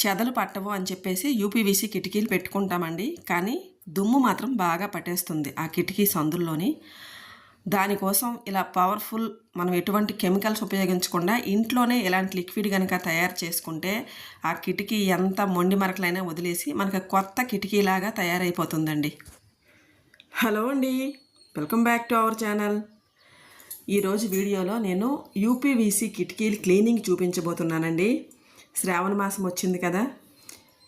చెదలు పట్టవు అని చెప్పేసి యూపీవీసీ కిటికీలు పెట్టుకుంటామండి. కానీ దుమ్ము మాత్రం బాగా పట్టేస్తుంది ఆ కిటికీ సందుల్లోని. దానికోసం ఇలా పవర్ఫుల్ మనం ఎటువంటి కెమికల్స్ ఉపయోగించకుండా ఇంట్లోనే ఇలాంటి లిక్విడ్ కనుక తయారు చేసుకుంటే ఆ కిటికీ ఎంత మొండి మరకలైనా వదిలేసి మనకు కొత్త కిటికీలాగా తయారైపోతుందండి. హలో అండి. Welcome back to our channel. ఈరోజు వీడియోలో నేను యూపీవీసీ కిటికీలు క్లీనింగ్ చూపించబోతున్నానండి. శ్రావణ మాసం వచ్చింది కదా.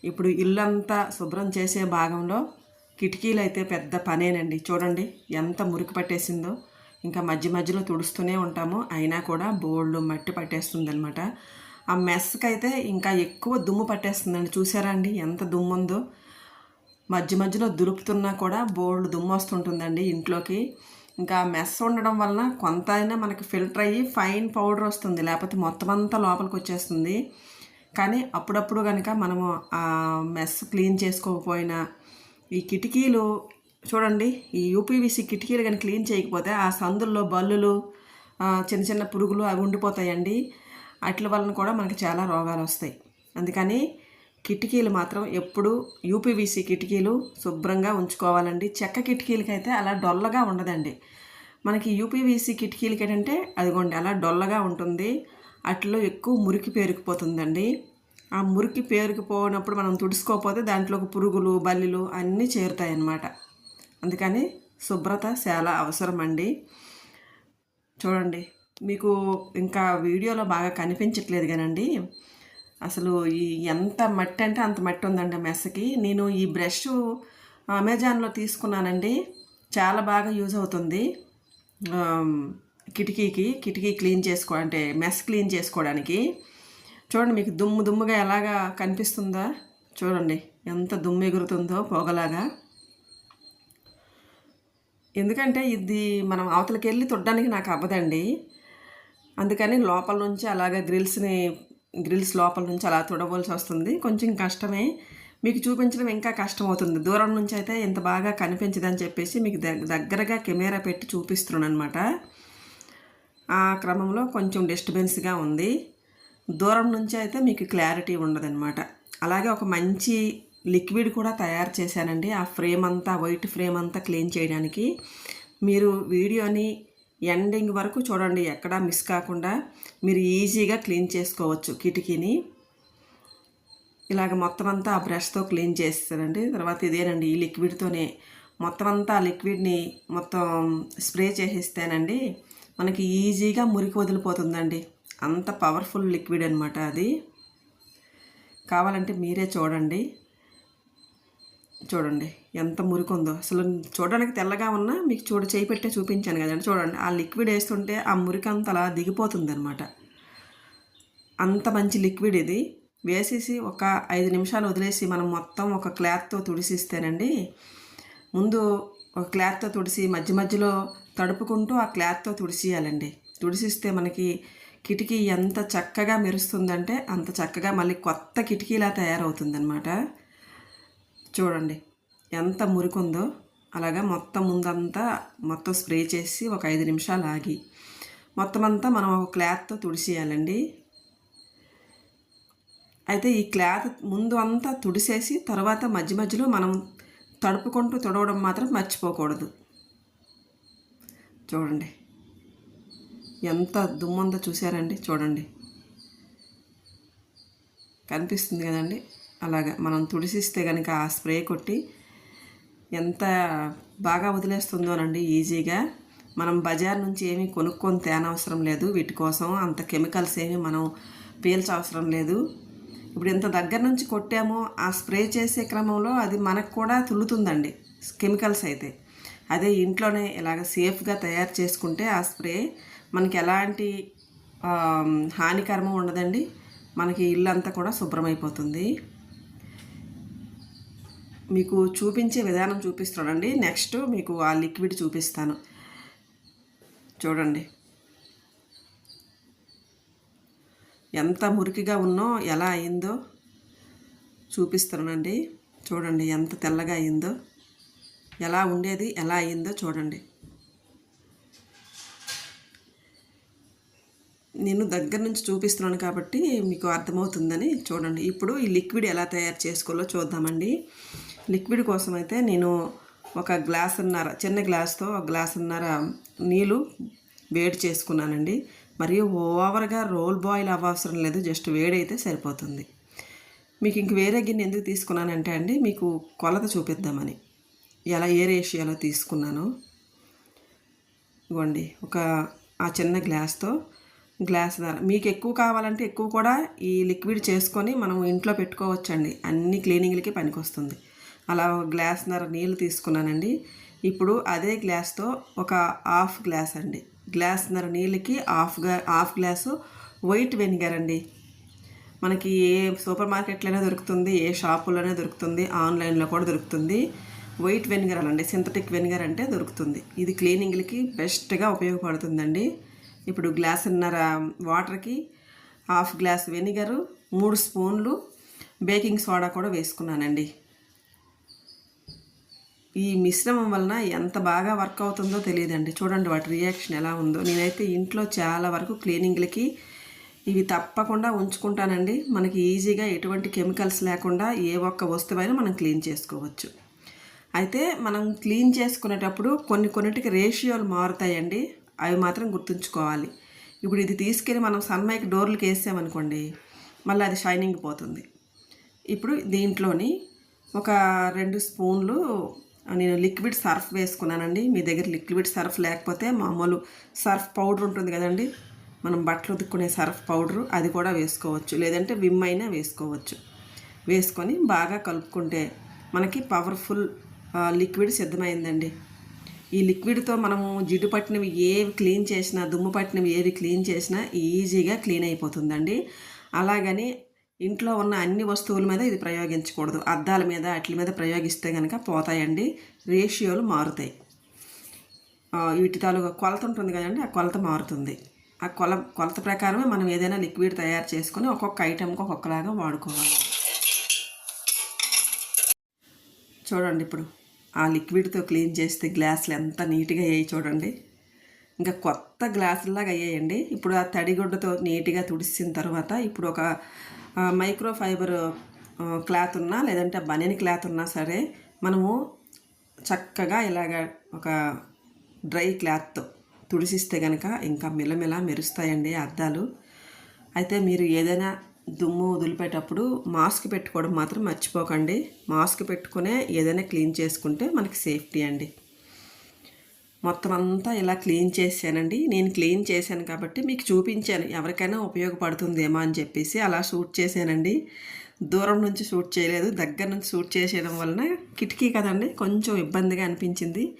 ఇప్పుడు ఇల్లంతా శుభ్రం చేసే భాగంలో కిటికీలు అయితే పెద్ద పనేనండి. చూడండి ఎంత మురికి పట్టేసిందో. ఇంకా మధ్య మధ్యలో తుడుస్తూనే ఉంటాము. అయినా కూడా బోళ్ళు మట్టి పట్టేస్తుంది అనమాట ఆ మెస్కి అయితే ఇంకా ఎక్కువ దుమ్ము పట్టేస్తుందండి. చూసారా అండి ఎంత దుమ్ము ఉందో మధ్య మధ్యలో దులుపుతున్నా కూడా బోల్డ్ దుమ్ము వస్తుంటుందండి ఇంట్లోకి. ఇంకా మెస్ ఉండడం వలన కొంత అయినా మనకి ఫిల్టర్ అయ్యి ఫైన్ పౌడర్ వస్తుంది. లేకపోతే మొత్తం అంతా లోపలికి వచ్చేస్తుంది. కానీ అప్పుడప్పుడు కనుక మనము ఆ మెస్ క్లీన్ చేసుకోకపోయినా ఈ కిటికీలు చూడండి ఈ యూపీవీసీ కిటికీలు కానీ క్లీన్ చేయకపోతే ఆ సందుల్లో బల్లులు చిన్న చిన్న పురుగులు అవి ఉండిపోతాయండి. వాటి వలన కూడా మనకి చాలా రోగాలు వస్తాయి. అందుకని కిటికీలు మాత్రం ఎప్పుడు యూపీవీసీ కిటికీలు శుభ్రంగా ఉంచుకోవాలండి. చెక్క కిటికీలకైతే అలా డొల్లగా ఉండదండి. మనకి యూపీవీసీ కిటికీలకి ఏంటంటే అదిగోండి అలా డొల్లగా ఉంటుంది. అట్లో ఎక్కువ మురికి పేరుకుపోతుందండి. ఆ మురికి పేరుకుపోయినప్పుడు మనం తుడుచుకోకపోతే దాంట్లోకి పురుగులు బల్లిలు అన్నీ చేరుతాయి అన్నమాట అందుకని శుభ్రత చాలా అవసరం అండి చూడండి మీకు ఇంకా వీడియోలో బాగా కనిపించట్లేదు కానండి. అసలు ఈ ఎంత మట్టి అంటే అంత మట్టి ఉందండి ఆ మెస్కి నేను ఈ బ్రష్ అమెజాన్లో తీసుకున్నానండి. చాలా బాగా యూజ్ అవుతుంది. కిటికీకి కిటికీ క్లీన్ చేసుకో అంటే మెస్ క్లీన్ చేసుకోవడానికి. చూడండి మీకు దుమ్ము దుమ్ముగా ఎలాగా కనిపిస్తుందా? చూడండి ఎంత దుమ్ము ఎగురుతుందో పొగలాగా. ఎందుకంటే ఇది మనం అవతలకి వెళ్ళి తొడ్డానికి నాకు అవ్వదండి. అందుకని లోపల నుంచి అలాగ గ్రిల్స్ని గ్రిల్స్ లోపల నుంచి అలా తుడవలసి వస్తుంది. కొంచెం కష్టమే. మీకు చూపించడం ఇంకా కష్టమవుతుంది. దూరం నుంచి అయితే ఇంత బాగా కనిపించదని చెప్పేసి మీకు దగ్గరగా కెమెరా పెట్టి చూపిస్తున్నాను అనమాట ఆ క్రమంలో కొంచెం డిస్టర్బెన్స్గా ఉంది. దూరం నుంచి అయితే మీకు క్లారిటీ ఉండదన్నమాట. అలాగే ఒక మంచి లిక్విడ్ కూడా తయారు చేశానండి. ఆ ఫ్రేమ్ అంతా వైట్ ఫ్రేమ్ అంతా క్లీన్ చేయడానికి. మీరు వీడియోని ఎండింగ్ వరకు చూడండి. ఎక్కడా మిస్ కాకుండా మీరు ఈజీగా క్లీన్ చేసుకోవచ్చు కిటికీని. ఇలాగ మొత్తం అంతా ఆ బ్రష్తో క్లీన్ చేస్తానండి తర్వాత ఇదేనండి ఈ లిక్విడ్తోనే. మొత్తం అంతా ఆ లిక్విడ్ని మొత్తం స్ప్రే చేసేస్తానండి. మనకి ఈజీగా మురికి వదిలిపోతుందండి. అంత పవర్ఫుల్ లిక్విడ్ అనమాట అది. కావాలంటే మీరే చూడండి. చూడండి ఎంత మురికి ఉందో అసలు చూడడానికి తెల్లగా ఉన్నా మీకు చూడ చేయి పెట్టే చూపించాను కదండి. చూడండి ఆ లిక్విడ్ వేస్తుంటే ఆ మురికి అంత అలా దిగిపోతుంది అనమాట అంత మంచి లిక్విడ్ ఇది. వేసేసి ఒక ఐదు నిమిషాలు వదిలేసి మనం మొత్తం ఒక క్లాత్తో తుడిసిస్తేనండి ముందు ఒక క్లాత్తో తుడిసి మధ్య మధ్యలో తడుపుకుంటూ ఆ క్లాత్తో తుడిసియాలండి తుడిసిస్తే మనకి కిటికీ ఎంత చక్కగా మెరుస్తుందంటే అంత చక్కగా మళ్ళీ కొత్త కిటికీలా తయారవుతుందన్నమాట. చూడండి ఎంత మురికుందో. అలాగా మొత్తం ముందంతా మొత్తం స్ప్రే చేసి ఒక ఐదు నిమిషాలు ఆగి మొత్తం అంతా మనం ఒక క్లాత్తో తుడిసేయాలండి అయితే ఈ క్లాత్ ముందు అంతా తుడిసేసి తర్వాత మధ్య మధ్యలో మనం తడుపుకుంటూ తుడవడం మాత్రం మర్చిపోకూడదు. చూడండి. ఎంత దుమ్ముందో చూసారండి చూడండి. కనిపిస్తుంది కదండి. అలాగా మనం తుడిసిస్తే కనుక ఆ స్ప్రే కొట్టి ఎంత బాగా వదిలేస్తుందోనండి ఈజీగా. మనం బజార్ నుంచి ఏమీ కొనుక్కొని తేనవసరం లేదు. వీటి కోసం అంత కెమికల్స్ ఏమీ మనం పీల్చవసరం లేదు. ఇప్పుడు ఎంత దగ్గర నుంచి కొట్టామో ఆ స్ప్రే చేసే క్రమంలో అది మనకు కూడా తుల్లుతుందండి కెమికల్స్ అయితే. అదే ఇంట్లోనే ఇలాగ సేఫ్గా తయారు చేసుకుంటే ఆ స్ప్రే మనకి ఎలాంటి ఆ, హానికరము ఉండదండి. మనకి ఇల్లు అంతా కూడా శుభ్రమైపోతుంది. మీకు చూపించే విధానం చూపిస్తానండి నెక్స్ట్ మీకు ఆ లిక్విడ్ చూపిస్తాను. చూడండి. ఎంత మురికిగా ఉన్నో ఎలా అయిందో చూపిస్తున్నానండి. చూడండి ఎంత తెల్లగా అయిందో ఎలా ఉండేది ఎలా అయిందో చూడండి. నేను దగ్గర నుంచి చూపిస్తున్నాను కాబట్టి మీకు అర్థమవుతుందని చూడండి. ఇప్పుడు ఈ లిక్విడ్ ఎలా తయారు చేసుకోవాలో చూద్దామండి. లిక్విడ్ కోసం అయితే నేను ఒక గ్లాసున్నర చిన్న గ్లాస్తో ఒక గ్లాసున్నర నీళ్ళు వేడి చేసుకున్నానండి. మరియు ఓవర్గా రోల్ బాయిల్ అవ్వవసరం లేదు జస్ట్ వేడైతే సరిపోతుంది. మీకు ఇంక వేరే గిన్నె ఎందుకు తీసుకున్నానంటే అండి మీకు కొలత చూపిద్దామని. ఎలా ఏ రేషియోలో తీసుకున్నాను? ఇవ్వండి ఒక ఆ చిన్న గ్లాస్తో గ్లాస్ ధర మీకు ఎక్కువ కావాలంటే ఎక్కువ కూడా ఈ లిక్విడ్ చేసుకొని మనం ఇంట్లో పెట్టుకోవచ్చండి. అన్ని క్లీనింగ్లకి పనికొస్తుంది. అలా ఒక గ్లాస్ ధర నీళ్ళు తీసుకున్నానండి. ఇప్పుడు అదే గ్లాస్తో ఒక హాఫ్ గ్లాస్ అండి. గ్లాస్ నీళ్ళకి half half glass white vinegar అండి. మనకి ఏ సూపర్ మార్కెట్లోనే దొరుకుతుంది ఏ షాపులోనే దొరుకుతుంది ఆన్లైన్లో కూడా దొరుకుతుంది. వైట్ వెనిగర్ అనండి సింథటిక్ వెనిగర్ అంటే దొరుకుతుంది. ఇది క్లీనింగ్లకి బెస్ట్గా ఉపయోగపడుతుందండి. ఇప్పుడు గ్లాసున్నర వాటర్కి హాఫ్ గ్లాస్ వెనిగరు మూడు స్పూన్లు బేకింగ్ సోడా కూడా వేసుకున్నానండి. ఈ మిశ్రమం వలన ఎంత బాగా వర్క్ అవుతుందో తెలియదండి. చూడండి వాటి రియాక్షన్ ఎలా ఉందో. నేనైతే ఇంట్లో చాలా వరకు క్లీనింగ్లకి ఇవి తప్పకుండా ఉంచుకుంటానండి. మనకి ఈజీగా ఎటువంటి కెమికల్స్ లేకుండా ఏ ఒక్క వస్తువైనా మనం క్లీన్ చేసుకోవచ్చు. అయితే మనం క్లీన్ చేసుకునేటప్పుడు కొన్ని కొన్నిటికి రేషియోలు మారుతాయండి. అవి మాత్రం గుర్తుంచుకోవాలి. ఇప్పుడు ఇది తీసుకెళ్ళి మనం సన్మైక్ డోర్లకు వేసామనుకోండి మళ్ళీ అది షైనింగ్ పోతుంది. ఇప్పుడు దీంట్లోని ఒక రెండు స్పూన్లు నేను లిక్విడ్ సర్ఫ్ వేసుకున్నానండి. మీ దగ్గర లిక్విడ్ సర్ఫ్ లేకపోతే మామూలు సర్ఫ్ పౌడర్ ఉంటుంది కదండి. మనం బట్టలు ఉతుక్కునే సర్ఫ్ పౌడరు అది కూడా వేసుకోవచ్చు. లేదంటే విమ్ అయినా వేసుకోవచ్చు. వేసుకొని బాగా కలుపుకుంటే మనకి పవర్ఫుల్ లిక్విడ్ సిద్ధమైందండి. ఈ లిక్విడ్తో మనము జిడ్డు పట్టినవి ఏవి క్లీన్ చేసినా దుమ్ము పట్టినవి ఏవి క్లీన్ చేసినా ఈజీగా క్లీన్ అయిపోతుందండి. అలాగని ఇంట్లో ఉన్న అన్ని వస్తువుల మీద ఇది ప్రయోగించకూడదు. అద్దాల మీద వాటి మీద ప్రయోగిస్తే కనుక పోతాయండి. రేషియోలు మారుతాయి. వీటి తాలూకా కొలత ఉంటుంది కదండి ఆ కొలత మారుతుంది. ఆ కొల కొలత ప్రకారమే మనం ఏదైనా లిక్విడ్ తయారు చేసుకొని ఒక్కొక్క ఐటెంకి ఒక్కొక్కలాగా వాడుకోవాలి. చూడండి ఇప్పుడు ఆ లిక్విడ్తో క్లీన్ చేస్తే గ్లాసులు ఎంత నీట్గా అయ్యాయి చూడండి. ఇంకా కొత్త గ్లాసుల్లాగా అయ్యాయండి. ఇప్పుడు ఆ తడిగుడ్డతో నీట్గా తుడిసిన తర్వాత ఇప్పుడు ఒక మైక్రో ఫైబర్ క్లాత్ ఉన్నా లేదంటే బనీని క్లాత్ ఉన్నా సరే మనము చక్కగా ఇలాగ ఒక డ్రై క్లాత్తో తుడిసిస్తే కనుక ఇంకా మిలమిల మెరుస్తాయండి అద్దాలు. అయితే మీరు ఏదైనా దుమ్ము వదిలిపెట్టేటప్పుడు మాస్క్ పెట్టుకోవడం మాత్రం మర్చిపోకండి. మాస్క్ పెట్టుకునే ఏదైనా క్లీన్ చేసుకుంటే మనకి సేఫ్టీ అండి. మొత్తం అంతా ఇలా క్లీన్ చేశానండి. నేను క్లీన్ చేశాను కాబట్టి మీకు చూపించాను. ఎవరికైనా ఉపయోగపడుతుందేమో అని చెప్పేసి అలా షూట్ చేశానండి. దూరం నుంచి షూట్ చేయలేదు. దగ్గర నుంచి షూట్ చేసేయడం వలన కిటికీ కదండి కొంచెం ఇబ్బందిగా అనిపించింది.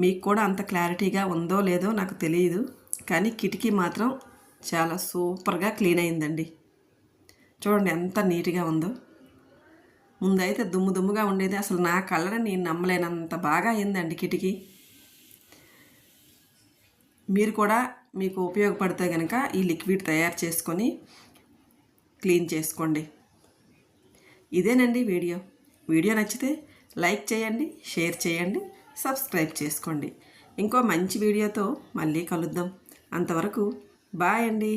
మీకు కూడా అంత క్లారిటీగా ఉందో లేదో నాకు తెలియదు. కానీ కిటికీ మాత్రం చాలా సూపర్గా క్లీన్ అయిందండి. చూడండి ఎంత నీట్గా ఉందో. ముందైతే దుమ్ము దుమ్ముగా ఉండేది. అసలు నా కలర్ నేను నమ్మలేనంత బాగా అయిందండి కిటికీ. మీరు కూడా మీకు ఉపయోగపడితే కనుక ఈ లిక్విడ్ తయారు చేసుకొని క్లీన్ చేసుకోండి. ఇదేనండి వీడియో. వీడియో నచ్చితే లైక్ చేయండి షేర్ చేయండి సబ్స్క్రైబ్ చేసుకోండి. ఇంకో మంచి వీడియోతో మళ్ళీ కలుద్దాం. అంతవరకు బాయ్ అండి.